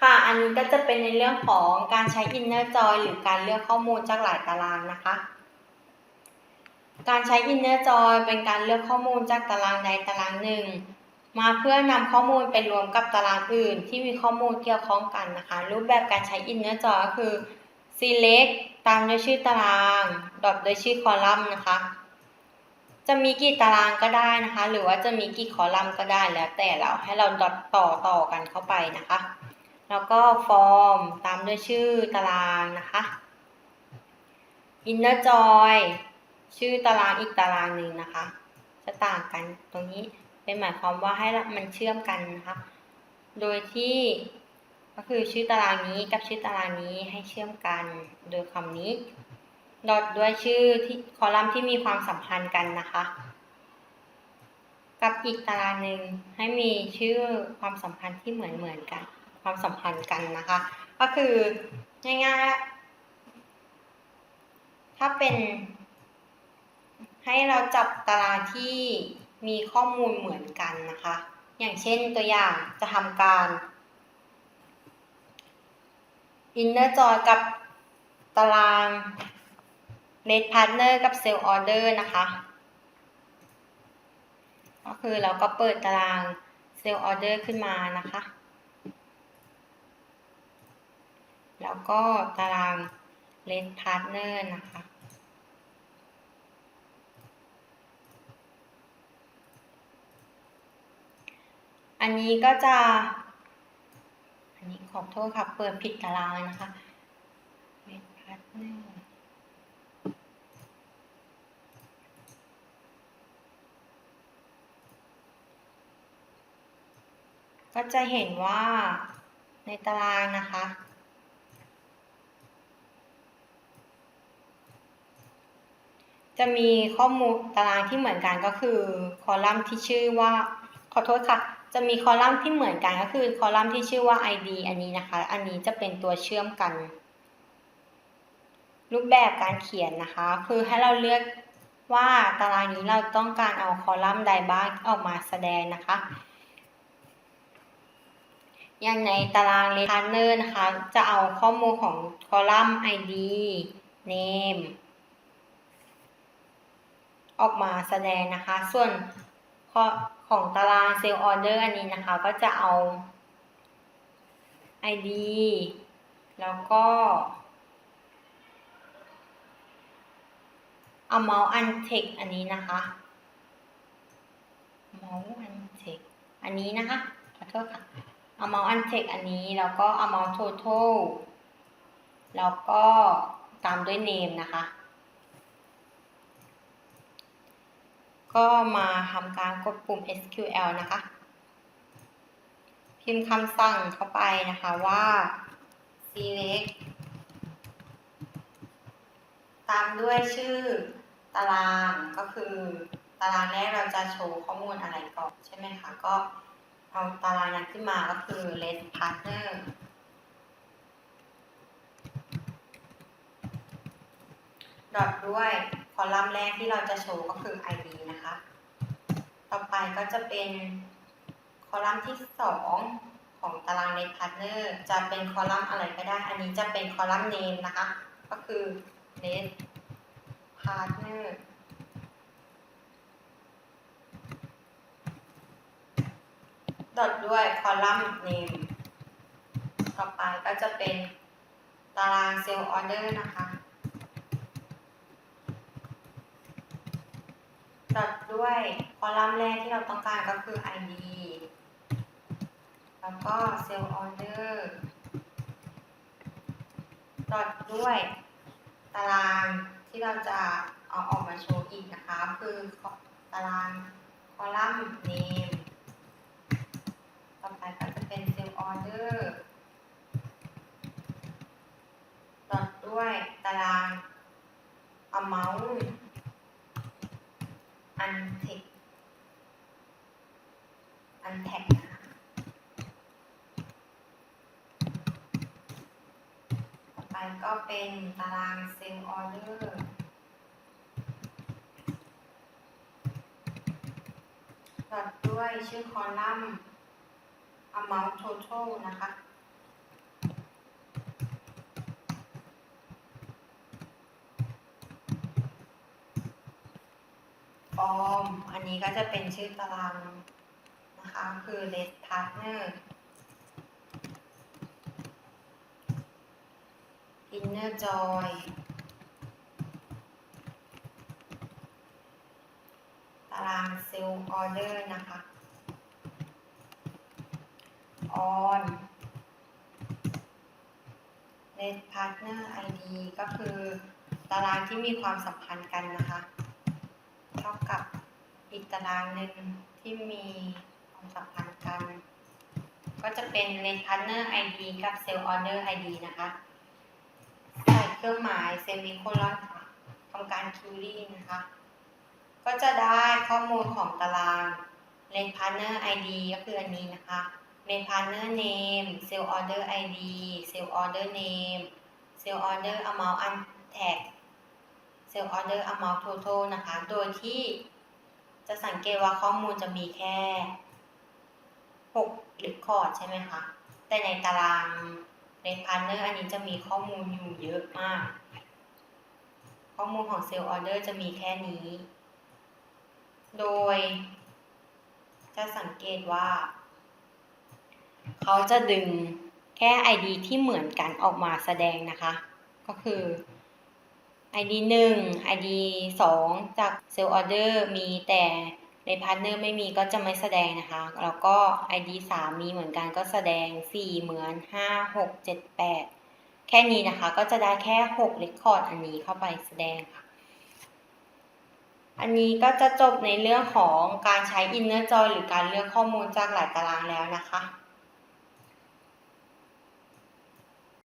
ค่ะ อันนี้ก็จะเป็นในเรื่องของการใช้ Inner Joy หรือการเลือกข้อมูลจากหลายตารางนะคะ การใช้ Inner Joy เป็นการเลือกข้อมูลจากตารางใดตารางหนึ่ง มาเพื่อนำข้อมูลไปรวมกับตารางอื่น ที่มีข้อมูลเกี่ยวข้องกันนะคะ รูปแบบการใช้ Inner Joy ก็คือ select ตามด้วยชื่อตาราง dot ด้วยชื่อคอลัมน์นะคะ จะมีกี่ตารางก็ได้นะคะ หรือว่าจะมีกี่คอลัมน์ก็ได้แล้วแต่เราให้เราดอทต่อต่อกันเข้าไปนะคะ แล้วก็ฟอร์มตามด้วยชื่อตารางนะคะ inner joy ชื่อตารางอีกตารางหนึ่งนะคะ จะต่างกันตรงนี้เป็นหมายความว่าให้มันเชื่อมกันนะคะ โดยที่ก็คือชื่อตารางนี้กับชื่อตารางนี้ให้เชื่อมกันโดยคำนี้ดอทด้วยชื่อที่คอลัมน์ที่มีความสัมพันธ์กันนะคะ กับอีกตารางหนึ่งให้มีชื่อความสัมพันธ์ที่เหมือนเหมือนกัน ความสัมพันธ์กันนะคะ ก็คือง่ายๆ ถ้าเป็น ให้เราจับตารางที่มีข้อมูลเหมือนกันนะคะ อย่างเช่นตัวอย่างจะทำการ inner joy กับตาราง Red Partner กับ Sell Order นะคะ ก็คือเราก็เปิดตาราง Sell Order ขึ้นมานะคะ แล้วก็ตาราง Red Partner นะคะ อันนี้ก็จะ อันนี้ขอโทษค่ะ เปิดผิดตารางเลยนะคะ Red Partner ก็จะเห็นว่าในตารางนะคะ จะมีข้อมูลตารางที่เหมือนกันก็คือ คอลัมน์ที่ชื่อว่า ขอโทษค่ะ จะมีคอลัมน์ที่เหมือนกันก็คือ คอลัมน์ที่ชื่อว่า ID อันนี้นะคะ อันนี้จะเป็นตัวเชื่อมกัน รูปแบบการเขียนนะคะ คือให้เราเลือกว่าตารางนี้เราต้องการเอาคอลัมน์ใดบ้างออกมาแสดงนะคะ อย่างในตาราง r e t a r n e r นะคะ จะเอาข้อมูลของคอลัมน์ ID name ออกมาแสดงนะคะ ส่วนของตาราง Sell Order อันนี้นะคะ ก็จะเอา ID แล้วก็ amount uncheck อันนี้นะคะ amount uncheck อันนี้นะคะ ขอโทษค่ะ amount uncheck อันนี้ แล้วก็ amount total แล้วก็ตามด้วย name นะคะ ก็มาทำการกดปุ่ม SQL นะคะ พิมพ์คำสั่งเข้าไปนะคะว่า select ตามด้วยชื่อตารางก็คือตารางแรกเราจะโชว์ข้อมูลอะไรก่อนใช่ไหมคะ ก็เอาตารางนั้นขึ้นมาก็คือ Red Partner ดอทด้วย อลัมน์แรกที่เราจะโชว์ก็คือ ID นะคะ ต่อไปก็จะเป็นคอลัมน์ที่ 2 ของตาราง Red Partner จะเป็นคอลัมน์อะไรก็ได้ อันนี้จะเป็นคอลัมน์ name นะคะ ก็คือ Red Partner ดอทด้วยคอลัมน์ name ต่อไปก็จะเป็นตาราง Sell Order นะคะ ด้วยคอลัมน์แรกที่เราต้องการก็คือ ID แล้วก็ Sell Order ดอทด้วยตารางที่เราจะเอาออกมาโชว์อีกนะคะ คือตารางคอลัมน์ name ต่อไปก็จะเป็น Sell Order ดอทด้วยตาราง amount untick unpack นะคะต่อไปก็เป็นตาราง sell order ตัดด้วยชื่อคอลัมน์ amount total นะคะ ออมอันนี้ก็จะเป็นชื่อตารางนะคะ คือ list partner inner joy ตาราง sell order นะคะ on list partner ID ก็คือตารางที่มีความสัมพันธ์กันนะคะ ท่ากับอีกตารางหนึ่งที่มีความสัมพันธ์กัน ก็จะเป็นเลนพาร์เนอร์ไอดีกับเซลล์ออเดอร์ไอดีนะคะ ใส่เครื่องหมายเซมิโคลอนค่ะทำการคิวรี่นะคะ ก็จะได้ข้อมูลของตารางเลนพาร์เนอร์ไอดีก็คืออันนี้นะคะเลนพาร์เนอร์เนมเซลล์ออเดอร์ไอดีเซลล์ออเดอร์เนมเซลล์ออเดอร์ amount untagged untag sell order amount total นะคะ โดยที่จะสังเกตว่าข้อมูลจะมีแค่6 record ใช่ไหมคะ แต่ในตารางในพาร์เนอร์อันนี้จะมีข้อมูลอยู่เยอะมาก ข้อมูลของเซลล์ออเดอร์จะมีแค่นี้ โดย จะสังเกตว่า เขาจะดึงแค่ ID ที่เหมือนกันออกมาแสดงนะคะ ก็คือ ID 1 ID 2 จากเซลล์ออเดอร์มีแต่ในพาร์ทเนอร์ไม่มีก็จะไม่แสดงนะคะ แล้วก็ ID 3 มีเหมือนกันก็แสดง 4 เหมือน 5 6 7 8 แค่นี้นะคะ ก็จะได้แค่ 6 Record อันนี้เข้าไปแสดงค่ะ อันนี้ก็จะจบในเรื่องของการใช้ Inner Joy หรือการเลือกข้อมูลจากหลายตารางแล้วนะคะ